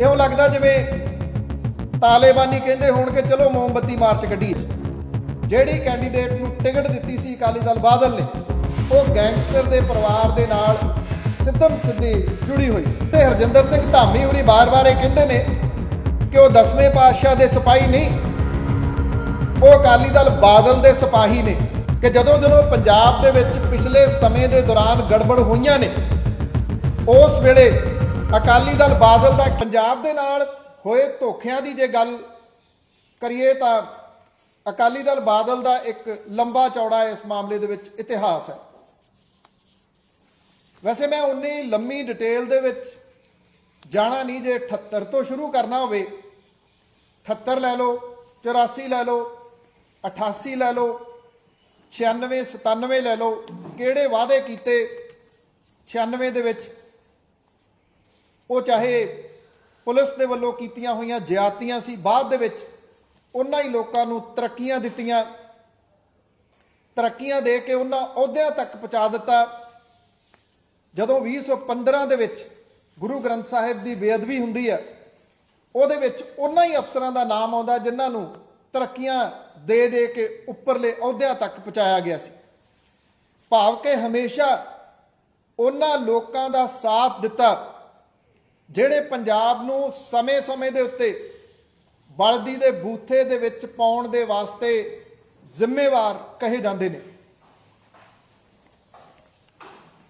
ਇਉਂ ਲੱਗਦਾ ਜਿਵੇਂ ਤਾਲਿਬਾਨੀ ਕਹਿੰਦੇ ਹੋਣ ਕਿ ਚਲੋ ਮੋਮਬੱਤੀ ਮਾਰਚ ਕੱਢੀਏ ਜਿਹੜੀ ਕੈਂਡੀਡੇਟ ਨੂੰ ਟਿਕਟ ਦਿੱਤੀ ਸੀ ਅਕਾਲੀ ਦਲ ਬਾਦਲ ਨੇ, ਉਹ ਗੈਂਗਸਟਰ ਦੇ ਪਰਿਵਾਰ ਦੇ ਨਾਲ ਸਿੱਧਮ ਸਿੱਧੀ ਜੁੜੀ ਹੋਈ ਸੀ। ਤੇ ਹਰਜਿੰਦਰ ਸਿੰਘ ਧਾਮੀ ਹੋਰੀ ਬਾਰ-ਬਾਰ ਇਹ ਕਹਿੰਦੇ ਨੇ ਕਿ ਉਹ ਦਸਵੇਂ ਪਾਤਸ਼ਾਹ ਦੇ ਸਿਪਾਹੀ ਨਹੀਂ, ਉਹ ਅਕਾਲੀ ਦਲ ਬਾਦਲ ਦੇ ਸਿਪਾਹੀ ਨੇ, ਕਿ ਜਦੋਂ ਜਦੋਂ ਪੰਜਾਬ ਦੇ ਵਿੱਚ ਪਿਛਲੇ ਸਮੇਂ ਦੇ ਦੌਰਾਨ ਗੜਬੜ ਹੋਈਆਂ ਨੇ, ਉਸ ਵੇਲੇ ਅਕਾਲੀ ਦਲ ਬਾਦਲ ਦਾ ਪੰਜਾਬ ਦੇ ਨਾਲ ਹੋਏ ਧੋਖਿਆਂ ਦੀ ਜੇ ਗੱਲ ਕਰੀਏ ਤਾਂ ਅਕਾਲੀ ਦਲ ਬਾਦਲ ਦਾ ਇੱਕ ਲੰਬਾ ਚੌੜਾ ਇਸ ਮਾਮਲੇ ਦੇ ਵਿੱਚ ਇਤਿਹਾਸ ਹੈ। ਵੈਸੇ ਮੈਂ ਉਨੀ ਲੰਮੀ ਡਿਟੇਲ ਦੇ ਵਿੱਚ ਜਾਣਾ ਨਹੀਂ, ਜੇ 78 ਤੋਂ ਸ਼ੁਰੂ ਕਰਨਾ ਹੋਵੇ 78 ਲੈ ਲਓ 84 ਲੈ ਲਓ 88 ਲੈ ਲਓ 96 97 ਲੈ ਲਓ, ਕਿਹੜੇ ਵਾਅਦੇ ਕੀਤੇ 96 ਦੇ ਵਿੱਚ ਉਹ ਚਾਹੇ ਪੁਲਿਸ ਦੇ ਵੱਲੋਂ ਕੀਤੀਆਂ ਹੋਈਆਂ ਜ਼ਿਆਦਤੀਆਂ ਸੀ, ਬਾਅਦ ਦੇ ਵਿੱਚ ਉਹਨਾਂ ਹੀ ਲੋਕਾਂ ਨੂੰ ਤਰੱਕੀਆਂ ਦਿੱਤੀਆਂ। ਤਰੱਕੀਆਂ ਦੇ ਕੇ ਉਹਨਾਂ ਅਹੁਦਿਆਂ ਤੱਕ ਪਹੁੰਚਾ ਦਿੱਤਾ। ਜਦੋਂ 2015 ਦੇ ਵਿੱਚ ਗੁਰੂ ਗ੍ਰੰਥ ਸਾਹਿਬ ਦੀ ਬੇਅਦਬੀ ਹੁੰਦੀ ਹੈ, ਉਹਦੇ ਵਿੱਚ ਉਹਨਾਂ ਹੀ ਅਫਸਰਾਂ ਦਾ ਨਾਮ ਆਉਂਦਾ ਜਿਨ੍ਹਾਂ ਨੂੰ ਤਰੱਕੀਆਂ ਦੇ ਦੇ ਕੇ ਉੱਪਰਲੇ ਅਹੁਦਿਆਂ ਤੱਕ ਪਹੁੰਚਾਇਆ ਗਿਆ ਸੀ। ਭਾਵ ਕਿ ਹਮੇਸ਼ਾ ਉਹਨਾਂ ਲੋਕਾਂ ਦਾ ਸਾਥ ਦਿੱਤਾ। ਜਿਹੜੇ ਪੰਜਾਬ ਨੂੰ ਸਮੇਂ-ਸਮੇਂ ਦੇ ਉੱਤੇ ਬਲਦੀ ਦੇ ਬੂਥੇ ਦੇ ਵਿੱਚ ਪਾਉਣ ਦੇ ਵਾਸਤੇ ਜ਼ਿੰਮੇਵਾਰ ਕਹੇ ਜਾਂਦੇ ਨੇ।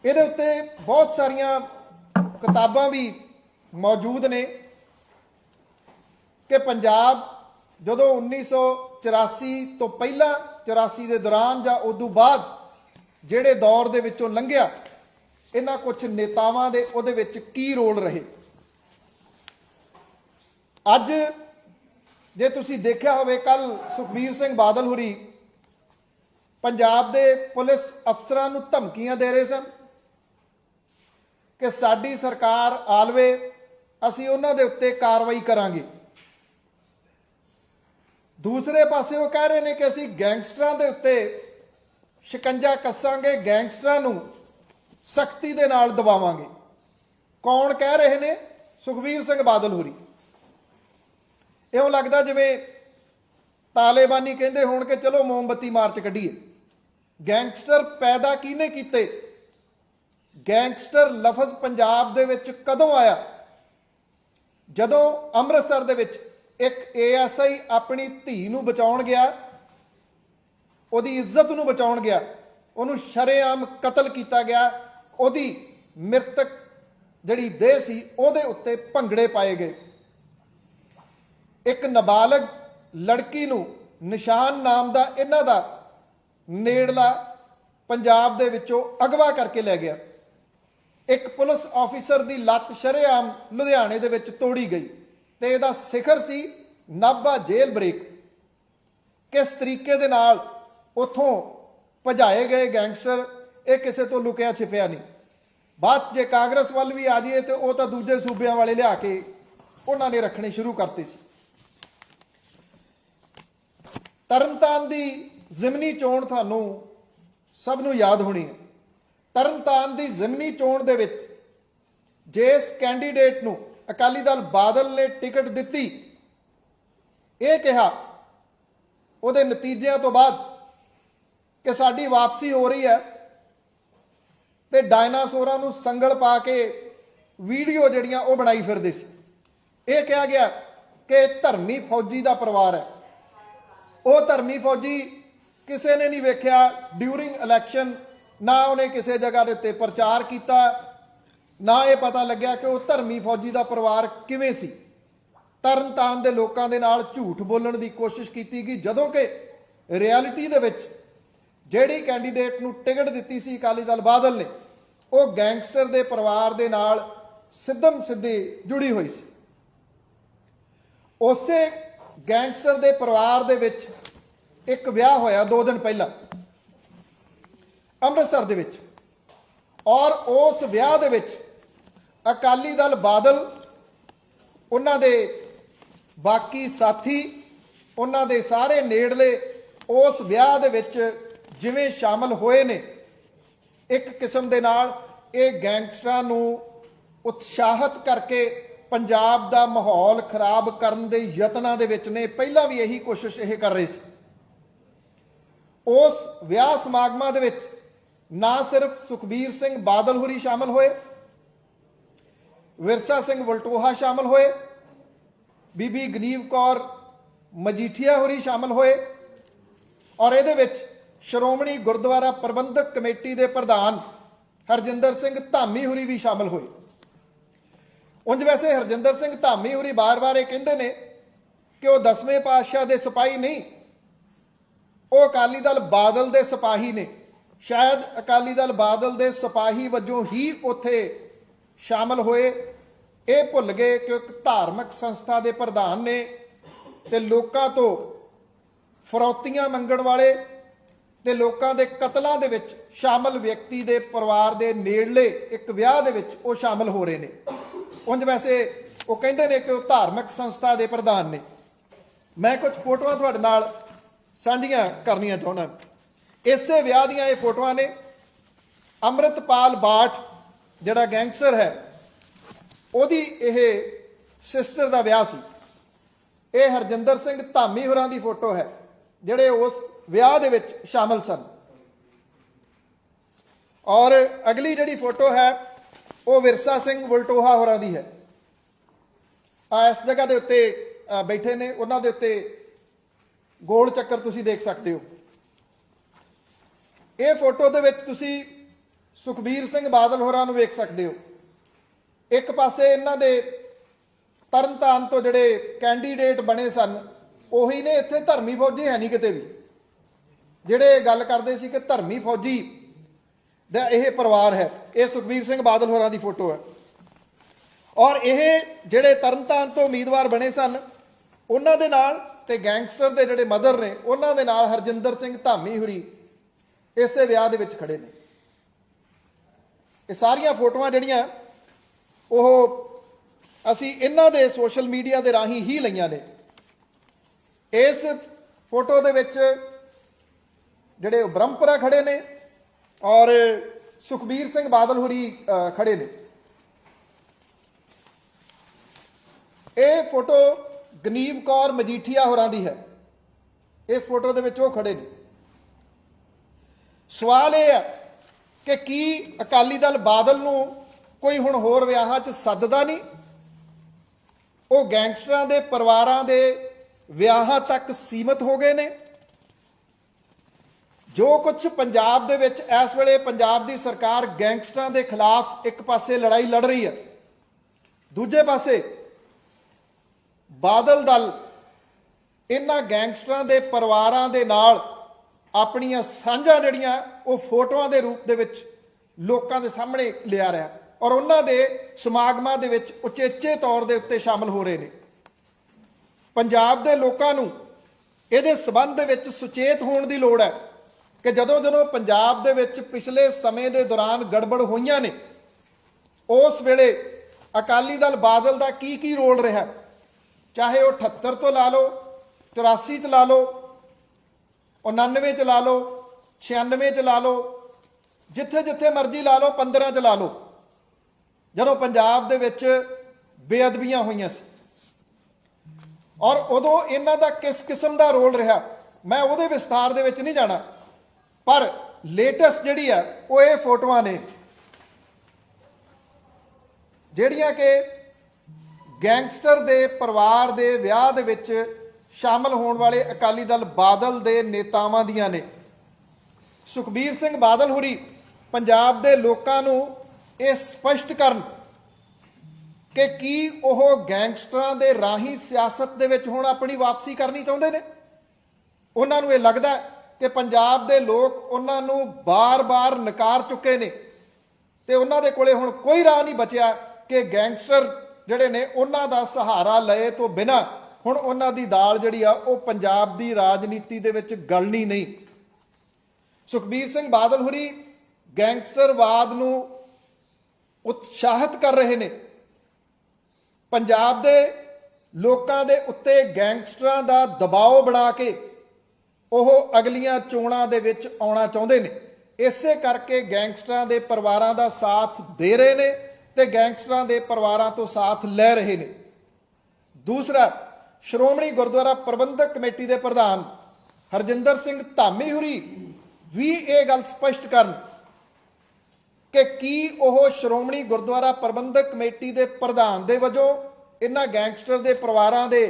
ਇਹਦੇ ਉੱਤੇ ਬਹੁਤ ਸਾਰੀਆਂ ਕਿਤਾਬਾਂ ਵੀ ਮੌਜੂਦ ਨੇ ਕਿ ਪੰਜਾਬ ਜਦੋਂ 1984 ਤੋਂ ਪਹਿਲਾਂ 84 ਦੇ ਦੌਰਾਨ ਜਾਂ ਉਦੋਂ ਬਾਅਦ ਜਿਹੜੇ ਦੌਰ ਦੇ ਵਿੱਚੋਂ ਲੰਘਿਆ, ਇਹਨਾਂ ਕੁਝ ਨੇਤਾਵਾਂ ਦੇ ਉਹਦੇ ਵਿੱਚ ਕੀ ਰੋਲ ਰਹੇ? ਅੱਜ ਜੇ ਤੁਸੀਂ ਦੇਖਿਆ ਹੋਵੇ ਕੱਲ ਸੁਖਬੀਰ ਸਿੰਘ ਬਾਦਲ ਹੁਰੀ ਪੰਜਾਬ ਦੇ ਪੁਲਿਸ ਅਫਸਰਾਂ ਨੂੰ ਧਮਕੀਆਂ ਦੇ ਰਹੇ ਸਨ ਕਿ ਸਾਡੀ ਸਰਕਾਰ ਆਲਵੇ, ਅਸੀਂ ਉਹਨਾਂ ਦੇ ਉੱਤੇ ਕਾਰਵਾਈ ਕਰਾਂਗੇ। ਦੂਸਰੇ ਪਾਸੇ ਉਹ ਕਹਿ ਰਹੇ ਨੇ ਕਿ ਅਸੀਂ ਗੈਂਗਸਟਰਾਂ ਦੇ ਉੱਤੇ ਸ਼ਿਕੰਜਾ ਕੱਸਾਂਗੇ, ਗੈਂਗਸਟਰਾਂ ਨੂੰ ਸਖਤੀ ਦੇ ਨਾਲ ਦਬਾਵਾਂਗੇ। ਕੌਣ ਕਹਿ ਰਹੇ ਨੇ? ਸੁਖਬੀਰ ਸਿੰਘ ਬਾਦਲ ਹੋਰੀ। ਇਉਂ ਲੱਗਦਾ ਜਿਵੇਂ ਤਾਲਿਬਾਨੀ ਕਹਿੰਦੇ ਹੋਣ ਕਿ ਚਲੋ ਮੋਮਬੱਤੀ ਮਾਰਚ ਕੱਢੀਏ। ਗੈਂਗਸਟਰ ਪੈਦਾ ਕਿਹਨੇ ਕੀਤੇ? ਗੈਂਗਸਟਰ ਲਫ਼ਜ਼ ਪੰਜਾਬ ਦੇ ਵਿੱਚ ਕਦੋਂ ਆਇਆ? ਜਦੋਂ ਅੰਮ੍ਰਿਤਸਰ ਦੇ ਵਿੱਚ ਇੱਕ ਏਐਸਆਈ ਆਪਣੀ ਧੀ ਨੂੰ ਬਚਾਉਣ ਗਿਆ, ਉਹਦੀ ਇੱਜ਼ਤ ਨੂੰ ਬਚਾਉਣ ਗਿਆ, ਉਹਨੂੰ ਸ਼ਰੇਆਮ ਕਤਲ ਕੀਤਾ ਗਿਆ, ਉਹਦੀ ਮ੍ਰਿਤਕ ਜਿਹੜੀ ਦੇਹ ਸੀ ਉਹਦੇ ਉੱਤੇ ਭੰਗੜੇ ਪਾਏ ਗਏ। ਇੱਕ ਨਾਬਾਲਗ ਲੜਕੀ ਨੂੰ ਨਿਸ਼ਾਨ ਨਾਮ ਦਾ ਇਹਨਾਂ ਦਾ ਨੇੜਲਾ ਪੰਜਾਬ ਦੇ ਵਿੱਚੋਂ ਅਗਵਾ ਕਰਕੇ ਲੈ ਗਿਆ। ਇੱਕ ਪੁਲਿਸ ਆਫੀਸਰ ਦੀ ਲੱਤ ਸ਼ਰੇਆਮ ਲੁਧਿਆਣੇ ਦੇ ਵਿੱਚ ਤੋੜੀ ਗਈ ਤੇ ਇਹਦਾ ਸਿਖਰ ਸੀ ਨਾਭਾ ਜੇਲ੍ਹ ਬ੍ਰੇਕ। ਕਿਸ ਤਰੀਕੇ ਦੇ ਨਾਲ ਉਥੋਂ ਭਜਾਏ ਗਏ ਗੈਂਗਸਟਰ, ਇਹ ਕਿਸੇ ਤੋਂ ਲੁਕਿਆ ਛਿਪਿਆ ਨਹੀਂ। ਬਾਅਦ ਜੇ ਕਾਂਗਰਸ ਵੱਲ ਵੀ ਆ ਜਾਈਏ ਤੇ ਉਹ ਤਾਂ ਦੂਜੇ ਸੂਬਿਆਂ ਵਾਲੇ ਲਿਆ ਕੇ ਉਹਨਾਂ ਨੇ ਰੱਖਣੇ ਸ਼ੁਰੂ ਕਰਤੇ ਸੀ। ਤਰਨਤਾਰਨ ਦੀ ਜ਼ਿਮਨੀ ਚੋਣ ਤੁਹਾਨੂੰ ਸਭ ਨੂੰ ਯਾਦ ਹੋਣੀ ਹੈ। ਤਰਨਤਾਰਨ ਦੀ ਜ਼ਿਮਨੀ ਚੋਣ ਦੇ ਵਿੱਚ ਜਿਸ ਕੈਂਡੀਡੇਟ ਨੂੰ ਅਕਾਲੀ ਦਲ ਬਾਦਲ ਨੇ ਟਿਕਟ ਦਿੱਤੀ, ਇਹ ਕਿਹਾ, ਉਹਦੇ ਨਤੀਜਿਆਂ ਤੋਂ ਬਾਅਦ ਕਿ ਸਾਡੀ ਵਾਪਸੀ ਹੋ ਰਹੀ ਹੈ ਤੇ ਡਾਇਨਾਸੌਰਾਂ ਨੂੰ ਸੰਗਲ ਪਾ ਕੇ ਵੀਡੀਓ ਜਿਹੜੀਆਂ ਉਹ ਬਣਾਈ ਫਿਰਦੇ ਸੀ। ਇਹ ਕਿਹਾ ਗਿਆ ਕਿ ਧਰਮੀ ਫੌਜੀ ਦਾ ਪਰਿਵਾਰ ਹੈ। ਉਹ ਧਰਮੀ ਫੌਜੀ ਕਿਸੇ ਨੇ ਨਹੀਂ ਵੇਖਿਆ ਡਿਊਰਿੰਗ ਇਲੈਕਸ਼ਨ ਨਾ ਉਹਨੇ ਕਿਸੇ ਜਗ੍ਹਾ ਦੇ ਉੱਤੇ ਪ੍ਰਚਾਰ ਕੀਤਾ, ਨਾ ਇਹ ਪਤਾ ਲੱਗਿਆ ਕਿ ਉਹ ਧਰਮੀ ਫੌਜੀ ਦਾ ਪਰਿਵਾਰ ਕਿਵੇਂ ਸੀ। ਤਰਨਤਾਰਨ ਦੇ ਲੋਕਾਂ ਦੇ ਨਾਲ ਝੂਠ ਬੋਲਣ ਦੀ ਕੋਸ਼ਿਸ਼ ਕੀਤੀ ਗਈ, ਜਦੋਂ ਕਿ ਰਿਐਲਿਟੀ ਦੇ ਵਿੱਚ ਜਿਹੜੀ ਕੈਂਡੀਡੇਟ ਨੂੰ ਟਿਕਟ ਦਿੱਤੀ ਸੀ ਅਕਾਲੀ ਦਲ ਬਾਦਲ ਨੇ, ਉਹ ਗੈਂਗਸਟਰ ਦੇ ਪਰਿਵਾਰ ਦੇ ਨਾਲ ਸਿੱਧਮ ਸਿੱਧੀ ਜੁੜੀ ਹੋਈ ਸੀ। ਉਸੇ ਗੈਂਗਸਟਰ ਦੇ ਪਰਿਵਾਰ ਦੇ ਵਿੱਚ ਇੱਕ ਵਿਆਹ ਹੋਇਆ 2 ਦਿਨ ਪਹਿਲਾਂ, ਅੰਮ੍ਰਿਤਸਰ ਦੇ ਵਿੱਚ। ਔਰ ਉਸ ਵਿਆਹ ਦੇ ਵਿੱਚ ਅਕਾਲੀ ਦਲ ਬਾਦਲ, ਉਹਨਾਂ ਦੇ ਬਾਕੀ ਸਾਥੀ, ਉਹਨਾਂ ਦੇ ਸਾਰੇ ਨੇੜਲੇ ਉਸ ਵਿਆਹ ਦੇ ਵਿੱਚ ਜਿਵੇਂ ਸ਼ਾਮਲ ਹੋਏ ਨੇ, ਇੱਕ ਕਿਸਮ ਦੇ ਨਾਲ ਇਹ ਗੈਂਗਸਟਰਾਂ ਨੂੰ ਉਤਸ਼ਾਹਿਤ ਕਰਕੇ ਪੰਜਾਬ ਦਾ ਮਾਹੌਲ ਖਰਾਬ ਕਰਨ ਦੇ ਯਤਨਾਂ ਦੇ ਵਿੱਚ ਨੇ। ਪਹਿਲਾਂ ਵੀ ਇਹੀ ਕੋਸ਼ਿਸ਼ ਇਹ ਕਰ ਰਹੇ ਸੀ। ਉਸ ਵਿਆਹ ਸਮਾਗਮਾਂ ਦੇ ਵਿੱਚ ਨਾ ਸਿਰਫ ਸੁਖਬੀਰ ਸਿੰਘ ਬਾਦਲ ਹੋਰੀ ਸ਼ਾਮਲ ਹੋਏ, ਵਿਰਸਾ ਸਿੰਘ ਵਲਟੋਹਾ ਸ਼ਾਮਲ ਹੋਏ, ਬੀਬੀ ਗਨੀਵ ਕੌਰ ਮਜੀਠੀਆ ਹੋਰੀ ਸ਼ਾਮਲ ਹੋਏ ਔਰ ਇਹਦੇ ਵਿੱਚ ਸ਼੍ਰੋਮਣੀ ਗੁਰਦੁਆਰਾ ਪ੍ਰਬੰਧਕ ਕਮੇਟੀ ਦੇ ਪ੍ਰਧਾਨ ਹਰਜਿੰਦਰ ਸਿੰਘ ਧਾਮੀ ਹੋਰੀ ਵੀ ਸ਼ਾਮਲ ਹੋਏ। ਉਂਝ ਵੈਸੇ ਹਰਜਿੰਦਰ ਸਿੰਘ ਧਾਮੀ ਹੋਰੀ ਬਾਰ-ਬਾਰ ਇਹ ਕਹਿੰਦੇ ਨੇ ਕਿ ਉਹ ਦਸਵੇਂ ਪਾਤਸ਼ਾਹ ਦੇ ਸਿਪਾਹੀ ਨਹੀਂ, ਉਹ ਅਕਾਲੀ ਦਲ ਬਾਦਲ ਦੇ ਸਿਪਾਹੀ ਨੇ। ਸ਼ਾਇਦ ਅਕਾਲੀ ਦਲ ਬਾਦਲ ਦੇ ਸਿਪਾਹੀ ਵਜੋਂ ਹੀ ਉੱਥੇ ਸ਼ਾਮਲ ਹੋਏ। ਇਹ ਭੁੱਲ ਗਏ ਕਿ ਇੱਕ ਧਾਰਮਿਕ ਸੰਸਥਾ ਦੇ ਪ੍ਰਧਾਨ ਨੇ ਤੇ ਲੋਕਾਂ ਤੋਂ ਫਰੌਤੀਆਂ ਮੰਗਣ ਵਾਲੇ ਤੇ ਲੋਕਾਂ ਦੇ ਕਤਲਾਂ ਦੇ ਵਿੱਚ ਸ਼ਾਮਲ ਵਿਅਕਤੀ ਦੇ ਪਰਿਵਾਰ ਦੇ ਨੇੜਲੇ ਇੱਕ ਵਿਆਹ ਦੇ ਵਿੱਚ ਉਹ ਸ਼ਾਮਲ ਹੋ ਰਹੇ ਨੇ। ਉਂਝ ਵੈਸੇ ਉਹ ਕਹਿੰਦੇ ਨੇ ਕਿ ਉਹ ਧਾਰਮਿਕ ਸੰਸਥਾ ਦੇ ਪ੍ਰਧਾਨ ਨੇ। ਮੈਂ ਕੁਝ ਫੋਟੋਆਂ ਤੁਹਾਡੇ ਨਾਲ ਸਾਂਝੀਆਂ ਕਰਨੀਆਂ ਚਾਹੁੰਦਾ। ਇਸੇ ਵਿਆਹ ਦੀਆਂ ਇਹ ਫੋਟੋਆਂ ਨੇ। ਅੰਮ੍ਰਿਤਪਾਲ ਬਾਠ, ਜਿਹੜਾ ਗੈਂਗਸਟਰ ਹੈ, ਉਹਦੀ ਇਹ ਸਿਸਟਰ ਦਾ ਵਿਆਹ ਸੀ। ਇਹ ਹਰਜਿੰਦਰ ਸਿੰਘ ਧਾਮੀ ਹੋਰਾਂ ਦੀ ਫੋਟੋ ਹੈ, ਜਿਹੜੇ ਉਸ ਵਿਆਹ ਦੇ ਵਿੱਚ ਸ਼ਾਮਲ ਸਨ। ਔਰ ਅਗਲੀ ਜਿਹੜੀ ਫੋਟੋ ਹੈ ਉਹ ਵਿਰਸਾ ਸਿੰਘ ਵਲਟੋਹਾ ਹੋਰਾਂ ਦੀ ਹੈ। ਆ ਇਸ ਜਗ੍ਹਾ ਦੇ ਉੱਤੇ ਬੈਠੇ ਨੇ। ਉਹਨਾਂ ਦੇ ਉੱਤੇ ਗੋਲ ਚੱਕਰ ਤੁਸੀਂ ਦੇਖ ਸਕਦੇ ਹੋ। ਇਹ ਫੋਟੋ ਦੇ ਵਿੱਚ ਤੁਸੀਂ ਸੁਖਬੀਰ ਸਿੰਘ ਬਾਦਲ ਹੋਰਾਂ ਨੂੰ ਵੇਖ ਸਕਦੇ ਹੋ। ਇੱਕ ਪਾਸੇ ਇਹਨਾਂ ਦੇ ਤਰਨਤਾਰਨ ਤੋਂ ਜਿਹੜੇ ਕੈਂਡੀਡੇਟ ਬਣੇ ਸਨ, ਉਹੀ ਨੇ ਇੱਥੇ ਧਰਮੀ ਫੌਜੀ ਹੈ ਨਹੀਂ ਕਿਤੇ ਵੀ। ਜਿਹੜੇ ਗੱਲ ਕਰਦੇ ਸੀ ਕਿ ਧਰਮੀ ਫੌਜੀ ਦਾ ਇਹ ਪਰਿਵਾਰ ਹੈ। ਇਹ ਸੁਖਬੀਰ ਸਿੰਘ ਬਾਦਲ ਹੋਰਾਂ ਦੀ ਫੋਟੋ ਹੈ। ਔਰ ਇਹ ਜਿਹੜੇ ਤਰਨਤਾਰਨ ਤੋਂ ਉਮੀਦਵਾਰ ਬਣੇ ਸਨ, ਉਹਨਾਂ ਦੇ ਨਾਲ ਤੇ ਗੈਂਗਸਟਰ ਦੇ ਜਿਹੜੇ ਮਦਰ ਨੇ, ਉਹਨਾਂ ਦੇ ਨਾਲ ਹਰਜਿੰਦਰ ਸਿੰਘ ਧਾਮੀ ਹੁਰੀ ਇਸੇ ਵਿਆਹ ਦੇ ਵਿੱਚ ਖੜੇ ਨੇ। ਇਹ ਸਾਰੀਆਂ ਫੋਟੋਆਂ ਜਿਹੜੀਆਂ, ਉਹ ਅਸੀਂ ਇਹਨਾਂ ਦੇ ਸੋਸ਼ਲ ਮੀਡੀਆ ਦੇ ਰਾਹੀਂ ਹੀ ਲਈਆਂ ਨੇ। ਇਸ ਫੋਟੋ ਦੇ ਵਿੱਚ ਜਿਹੜੇ ਉਹ ਬ੍ਰਹਮਪੁਰਾ ਖੜੇ ਨੇ ਔਰ ਸੁਖਬੀਰ ਸਿੰਘ ਬਾਦਲ ਹੋਰੀ ਅ, ਖੜੇ ਨੇ। ਇਹ ਫੋਟੋ ਗਨੀਵ ਕੌਰ ਮਜੀਠੀਆ ਹੋਰਾਂ ਦੀ ਹੈ। ਇਸ ਫੋਟੋ ਦੇ ਵਿੱਚ ਉਹ ਖੜੇ ਨੇ। ਸਵਾਲ ਇਹ ਹੈ ਕਿ ਕੀ ਅਕਾਲੀ ਦਲ ਬਾਦਲ ਨੂੰ ਕੋਈ ਹੁਣ ਹੋਰ ਵਿਆਹਾਂ 'ਚ ਸੱਦਦਾ ਨਹੀਂ? ਉਹ ਗੈਂਗਸਟਰਾਂ ਦੇ ਪਰਿਵਾਰਾਂ ਦੇ ਵਿਆਹਾਂ ਤੱਕ ਸੀਮਤ ਹੋ ਗਏ ਨੇ? ਜੋ ਕੁਝ ਪੰਜਾਬ ਦੇ ਵਿੱਚ ਇਸ ਵੇਲੇ ਪੰਜਾਬ ਦੀ ਸਰਕਾਰ ਗੈਂਗਸਟਰਾਂ ਦੇ ਖਿਲਾਫ ਇੱਕ ਪਾਸੇ ਲੜਾਈ ਲੜ ਰਹੀ ਹੈ, ਦੂਜੇ ਪਾਸੇ ਬਾਦਲ ਦਲ ਇਹਨਾਂ ਗੈਂਗਸਟਰਾਂ ਦੇ ਪਰਿਵਾਰਾਂ ਦੇ ਨਾਲ ਆਪਣੀਆਂ ਸਾਂਝਾਂ ਜਿਹੜੀਆਂ ਉਹ ਫੋਟੋਆਂ ਦੇ ਰੂਪ ਦੇ ਵਿੱਚ ਲੋਕਾਂ ਦੇ ਸਾਹਮਣੇ ਲਿਆ ਰਿਹਾ ਔਰ ਉਹਨਾਂ ਦੇ ਸਮਾਗਮਾਂ ਦੇ ਵਿੱਚ ਉਚੇਚੇ ਤੌਰ ਦੇ ਉੱਤੇ ਸ਼ਾਮਲ ਹੋ ਰਹੇ ਨੇ। ਪੰਜਾਬ ਦੇ ਲੋਕਾਂ ਨੂੰ ਇਹਦੇ ਸਬੰਧ ਦੇ ਵਿੱਚ ਸੁਚੇਤ ਹੋਣ ਦੀ ਲੋੜ ਹੈ। ਕਿ ਜਦੋਂ ਜਦੋਂ ਪੰਜਾਬ ਦੇ ਵਿੱਚ ਪਿਛਲੇ ਸਮੇਂ ਦੇ ਦੌਰਾਨ ਗੜਬੜ ਹੋਈਆਂ ਨੇ, ਉਸ ਵੇਲੇ ਅਕਾਲੀ ਦਲ ਬਾਦਲ ਦਾ ਕੀ ਕੀ ਰੋਲ ਰਿਹਾ? ਚਾਹੇ ਉਹ 78 ਤੋਂ ਲਾ ਲਓ 84 ਚ ਲਾ ਲਓ 99 ਚ ਲਾ ਲਓ 96 ਚ ਲਾ ਲਓ, ਜਿੱਥੇ ਜਿੱਥੇ ਮਰਜ਼ੀ ਲਾ ਲਓ 15 ਚ ਲਾ ਲਓ। ਜਦੋਂ ਪੰਜਾਬ ਦੇ ਵਿੱਚ ਬੇਅਦਬੀਆਂ ਹੋਈਆਂ ਸੀ। ਔਰ ਉਦੋਂ ਇਹਨਾਂ ਦਾ ਕਿਸ ਕਿਸਮ ਦਾ ਰੋਲ ਰਿਹਾ? ਮੈਂ ਉਹਦੇ ਵਿਸਥਾਰ ਦੇ ਵਿੱਚ ਨਹੀਂ ਜਾਣਾ। ਪਰ ਲੇਟੈਸਟ ਜਿਹੜੀ ਆ, ਉਹ ਇਹ ਫੋਟੋਆਂ ਨੇ। ਜਿਹੜੀਆਂ ਕਿ ਗੈਂਗਸਟਰ ਦੇ ਪਰਿਵਾਰ ਦੇ ਵਿਆਹ ਦੇ ਵਿੱਚ ਸ਼ਾਮਲ ਹੋਣ ਵਾਲੇ ਅਕਾਲੀ ਦਲ ਬਾਦਲ ਦੇ ਨੇਤਾਵਾਂ ਦੀਆਂ ਨੇ। ਸੁਖਬੀਰ ਸਿੰਘ ਬਾਦਲ ਹੁਰੀ ਪੰਜਾਬ ਦੇ ਲੋਕਾਂ ਨੂੰ ਇਹ ਸਪਸ਼ਟ ਕਰਨ ਕਿ ਕੀ ਉਹ ਗੈਂਗਸਟਰਾਂ ਦੇ ਰਾਹੀਂ ਸਿਆਸਤ ਦੇ ਵਿੱਚ ਹੁਣ ਆਪਣੀ ਵਾਪਸੀ ਕਰਨੀ ਚਾਹੁੰਦੇ ਨੇ? ਉਹਨਾਂ ਨੂੰ ਇਹ ਲੱਗਦਾ ਹੈ ਕਿ ਪੰਜਾਬ ਦੇ ਲੋਕ ਉਹਨਾਂ ਨੂੰ ਬਾਰ-ਬਾਰ ਨਕਾਰ ਚੁੱਕੇ ਨੇ। ਤੇ ਉਹਨਾਂ ਦੇ ਕੋਲੇ ਹੁਣ ਕੋਈ ਰਾਹ ਨਹੀਂ ਬਚਿਆ ਕਿ ਗੈਂਗਸਟਰ ਜਿਹੜੇ ਨੇ ਉਹਨਾਂ ਦਾ ਸਹਾਰਾ ਲਏ ਤੋਂ ਬਿਨਾ ਹੁਣ ਉਹਨਾਂ ਦੀ ਦਾਲ ਜਿਹੜੀ ਆ ਉਹ ਪੰਜਾਬ ਦੀ ਰਾਜਨੀਤੀ ਦੇ ਵਿੱਚ ਗਲਣੀ ਨਹੀਂ। ਸੁਖਬੀਰ ਸਿੰਘ ਬਾਦਲ ਹੁਰੀ ਗੈਂਗਸਟਰਵਾਦ ਨੂੰ ਉਤਸ਼ਾਹਿਤ ਕਰ ਰਹੇ ਨੇ। ਪੰਜਾਬ ਦੇ ਲੋਕਾਂ ਦੇ ਉੱਤੇ ਗੈਂਗਸਟਰਾਂ ਦਾ ਦਬਾਅ ਬਣਾ ਕੇ ਉਹ ਅਗਲੀਆਂ ਚੋਣਾਂ ਦੇ ਵਿੱਚ ਆਉਣਾ ਚਾਹੁੰਦੇ ਨੇ। ਇਸੇ ਕਰਕੇ ਗੈਂਗਸਟਰਾਂ ਦੇ ਪਰਿਵਾਰਾਂ ਦਾ ਸਾਥ ਦੇ ਰਹੇ ਨੇ ਤੇ ਗੈਂਗਸਟਰਾਂ ਦੇ ਪਰਿਵਾਰਾਂ ਤੋਂ ਸਾਥ ਲੈ ਰਹੇ ਨੇ। ਦੂਸਰਾ, ਸ਼੍ਰੋਮਣੀ ਗੁਰਦੁਆਰਾ ਪ੍ਰਬੰਧਕ ਕਮੇਟੀ ਦੇ ਪ੍ਰਧਾਨ ਹਰਜਿੰਦਰ ਸਿੰਘ ਧਾਮੀ ਹੁਰੀ ਵੀ ਇਹ ਗੱਲ ਸਪਸ਼ਟ ਕਰਨ ਕਿ ਕੀ ਉਹ ਸ਼੍ਰੋਮਣੀ ਗੁਰਦੁਆਰਾ ਪ੍ਰਬੰਧਕ ਕਮੇਟੀ ਦੇ ਪ੍ਰਧਾਨ ਦੇ ਵਜੋਂ ਇਹਨਾਂ ਗੈਂਗਸਟਰ ਦੇ ਪਰਿਵਾਰਾਂ ਦੇ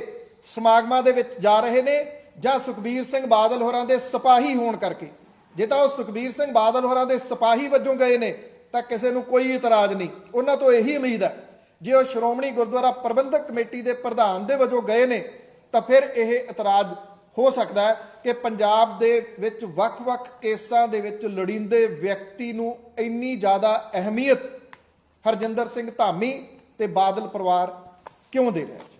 ਸਮਾਗਮਾਂ ਦੇ ਵਿੱਚ ਜਾ ਰਹੇ ਨੇ ਜਾਂ ਸੁਖਬੀਰ ਸਿੰਘ ਬਾਦਲ ਹੋਰਾਂ ਦੇ ਸਿਪਾਹੀ ਹੋਣ ਕਰਕੇ। ਜੇ ਤਾਂ ਉਹ ਸੁਖਬੀਰ ਸਿੰਘ ਬਾਦਲ ਹੋਰਾਂ ਦੇ ਸਿਪਾਹੀ ਵਜੋਂ ਗਏ ਨੇ, ਤਾਂ ਕਿਸੇ ਨੂੰ ਕੋਈ ਇਤਰਾਜ਼ ਨਹੀਂ। ਉਹਨਾਂ ਤੋਂ ਇਹੀ ਉਮੀਦ ਹੈ, ਜੇ ਉਹ ਸ਼੍ਰੋਮਣੀ ਗੁਰਦੁਆਰਾ ਪ੍ਰਬੰਧਕ ਕਮੇਟੀ ਦੇ ਪ੍ਰਧਾਨ ਦੇ ਵਜੋਂ ਗਏ ਨੇ, ਤਾਂ ਫਿਰ ਇਹ ਇਤਰਾਜ਼ ਹੋ ਸਕਦਾ ਹੈ ਕਿ ਪੰਜਾਬ ਦੇ ਵਿੱਚ ਵੱਖ-ਵੱਖ ਕੇਸਾਂ ਦੇ ਵਿੱਚ ਲੋੜੀਂਦੇ ਵਿਅਕਤੀ ਨੂੰ ਇੰਨੀ ਜ਼ਿਆਦਾ ਅਹਿਮੀਅਤ ਹਰਜਿੰਦਰ ਸਿੰਘ ਧਾਮੀ ਤੇ ਬਾਦਲ ਪਰਿਵਾਰ ਕਿਉਂ ਦੇ ਰਿਹਾ? ਜੀ